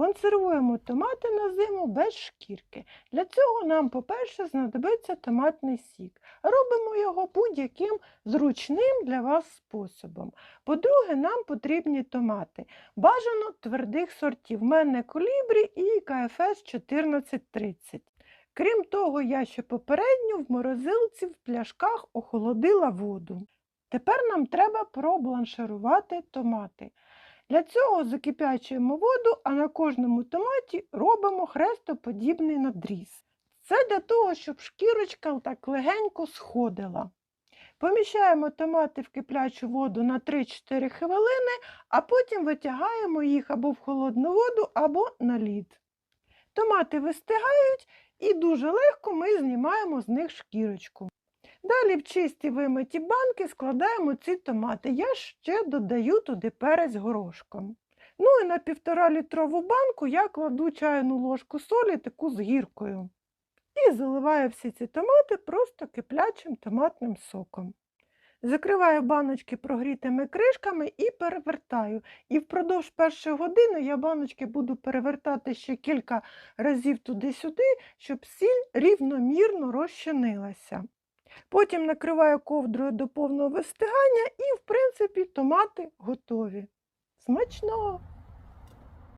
Консервуємо томати на зиму без шкірки. Для цього нам, по-перше, знадобиться томатний сік. Робимо його будь-яким зручним для вас способом. По-друге, нам потрібні томати. Бажано твердих сортів. У мене колібрі і КФС 1430. Крім того, я ще попередньо в морозилці в пляшках охолодила воду. Тепер нам треба пробланширувати томати. Для цього закипячуємо воду, а на кожному томаті робимо хрестоподібний надріз. Це для того, щоб шкірочка так легенько сходила. Поміщаємо томати в киплячу воду на 3-4 хвилини, а потім витягаємо їх або в холодну воду, або на лід. Томати вистигають і дуже легко ми знімаємо з них шкірочку. Далі в чисті вимиті банки складаємо ці томати. Я ще додаю туди перець горошком. Ну і на півтора літрову банку я кладу чайну ложку солі таку з гіркою. І заливаю всі ці томати просто киплячим томатним соком. Закриваю баночки прогрітими кришками і перевертаю. І впродовж першої години я баночки буду перевертати ще кілька разів туди-сюди, щоб сіль рівномірно розчинилася. Потім накриваю ковдрою до повного вистигання і, в принципі, томати готові. Смачного!